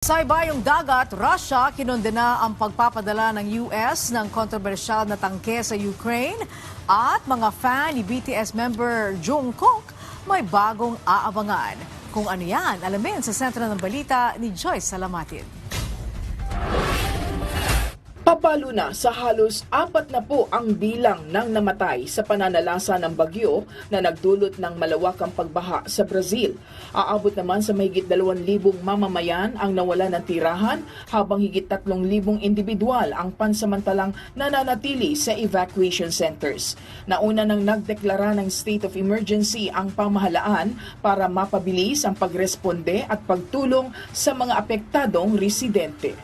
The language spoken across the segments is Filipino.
Sa ibayong dagat, Russia kinondena ang pagpapadala ng US ng kontrobersyal na tangke sa Ukraine at mga fan ni BTS member Jungkook may bagong aabangan. Kung ano yan, alamin sa sentro ng balita ni Joyce Salamatin. Papalo na sa halos apat na po ang bilang ng namatay sa pananalasa ng bagyo na nagdulot ng malawakang pagbaha sa Brazil. Aabot naman sa mahigit 2,000 mamamayan ang nawala ng tirahan habang higit 3,000 individual ang pansamantalang nananatili sa evacuation centers. Nauna nang nagdeklara ng state of emergency ang pamahalaan para mapabilis ang pagresponde at pagtulong sa mga apektadong residente.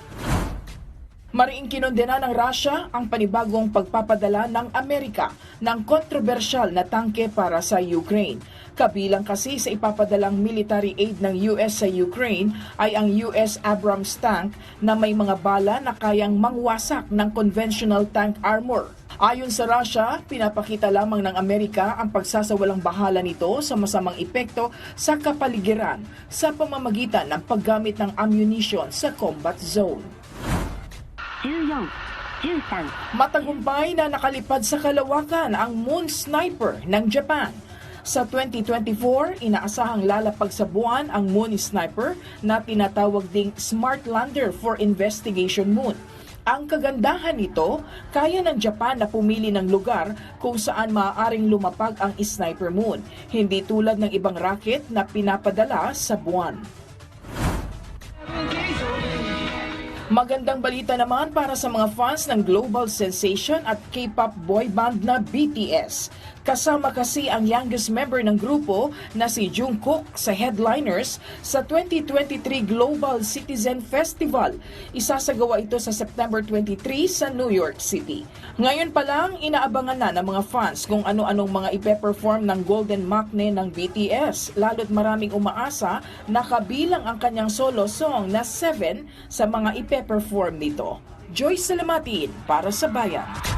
Mariing kinondena ng Russia ang panibagong pagpapadala ng Amerika ng kontrobersyal na tangke para sa Ukraine. Kabilang kasi sa ipapadalang military aid ng US sa Ukraine ay ang US Abrams tank na may mga bala na kayang mangwasak ng conventional tank armor. Ayon sa Russia, pinapakita lamang ng Amerika ang pagsasawalang bahala nito sa masamang epekto sa kapaligiran sa pamamagitan ng paggamit ng ammunition sa combat zone. 14、13、Matagumpay na nakalipad sa kalawakan ang Moon Sniper ng Japan. Sa 2024, inaasahang lalapag sa buwan ang Moon Sniper na tinatawag ding Smart Lander for Investigation Moon. Ang kagandahan nito, kaya ng Japan na pumili ng lugar kung saan maaaring lumapag ang Sniper Moon, hindi tulad ng ibang rocket na pinapadala sa buwan. Magandang balita naman para sa mga fans ng global sensation at K-pop boy band na BTS. Kasama kasi ang youngest member ng grupo na si Jungkook sa headliners sa 2023 Global Citizen Festival. Isasagawa ito sa September 23 sa New York City. Ngayon pa lang, inaabangan na ng mga fans kung ano-anong mga ipe-perform ng Golden Maknae ng BTS. Lalo't maraming umaasa na kabilang ang kanyang solo song na 7 sa mga ipe-perform nito. Joyce Salamatin para sa Bayan.